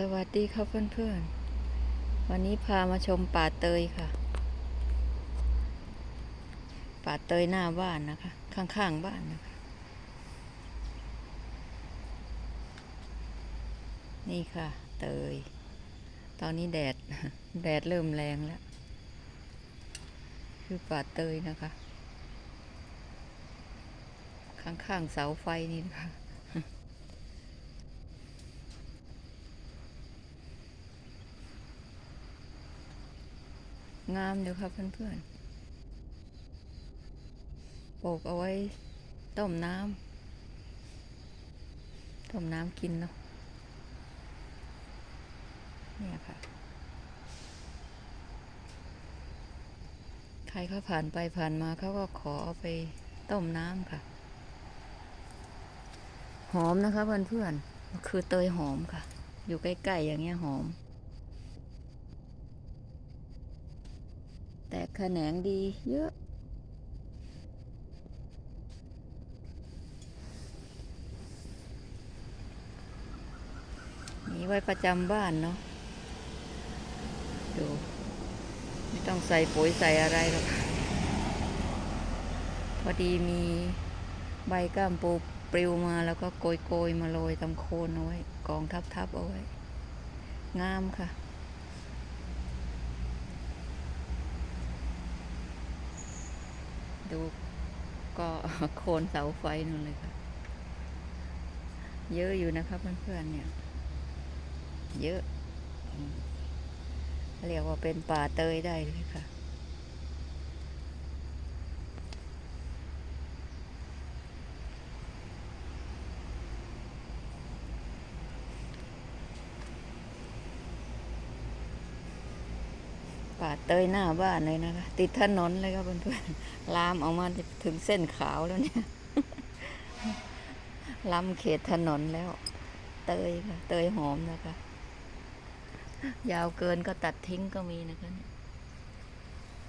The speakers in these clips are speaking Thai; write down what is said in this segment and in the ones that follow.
สวัสดีครับเพื่อนๆ วันนี้พามาชมป่าเตยค่ะ ป่าเตยหน้าบ้านนะคะ ข้างๆบ้านนะคะ นี่ค่ะเตย ตอนนี้แดด แดดเริ่มแรงแล้ว คือป่าเตยนะคะ ข้างๆเสาไฟนี่นะคะ งามเดี๋ยวครับเพื่อนๆปลูกเอาไว้ต้มน้ำต้มน้ำกินเนาะเนี่ยค่ะ ใครเขาผ่านไปผ่านมาเขาก็ขอเอาไปต้มน้ำค่ะ หอมนะคะเพื่อนๆคือเตยหอมค่ะ อยู่ใกล้ๆอย่างเงี้ยหอม แตกแขนงดีเยอะ มีไว้ประจำบ้านเนาะ ดู ไม่ต้องใส่ปุ๋ยใส่อะไรหรอก พอดีมีใบก้ามปูปลิวมาแล้วก็โกยโกยๆมาโรยตำโคนเอาไว้ กองทับทับๆเอาไว้ งามค่ะ ดูก็โคนเสาไฟนั่นเลยค่ะ เยอะอยู่นะครับเพื่อนๆเนี่ย เยอะ เรียกว่าเป็นป่าเตยได้เลยค่ะ ป่าเตยหน้าบ้านเลยนะคะ ติดถนนเลยครับเพื่อนๆลามออกมาถึงเส้นขาวแล้วเนี่ยล้ำเขตถนนแล้ว เตยค่ะ เตยหอมนะคะ ยาวเกินก็ตัดทิ้งก็มีนะคะเนี่ย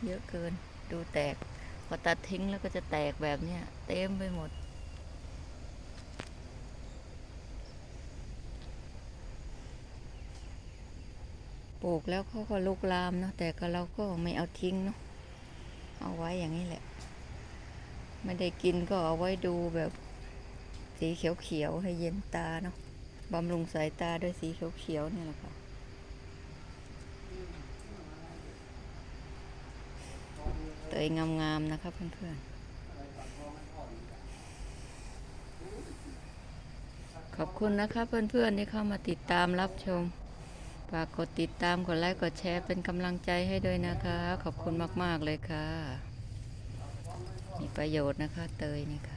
เยอะเกินดูแตก พอตัดทิ้งแล้วก็จะแตกแบบเนี้ยเต็มไปหมด ปลูกแล้วเขาก็ลุกลามเนาะแต่ก็เราก็ไม่เอาทิ้งเนาะเอาไว้อย่างนี้แหละ ไม่ได้กินก็เอาไว้ดูแบบสีเขียวๆให้เย็นตาเนาะบำรุงสายตาด้วยสีเขียวๆนี่แหละค่ะเตยงามๆนะคะเพื่อนๆ ขอบคุณนะคะเพื่อนๆที่เข้ามาติดตามรับชม ฝากกดติดตามกดไลค์กดแชร์เป็นกำลังใจให้ด้วยนะคะ ขอบคุณมาก ๆ เลยค่ะ มีประโยชน์นะคะเตยนี่ค่ะ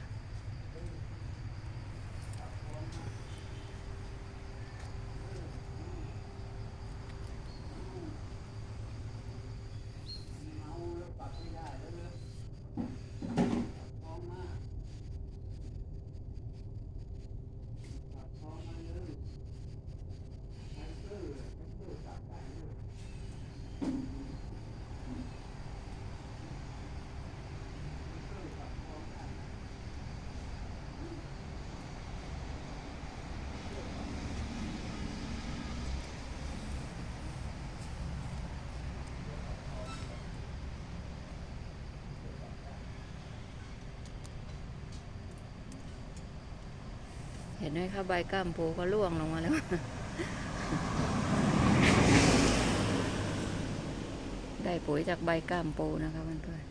เห็นไหมคะใบก้ามปูก็ร่วงลงมาแล้ว ได้ปุ๋ยจากใบก้ามปูนะคะเพื่อน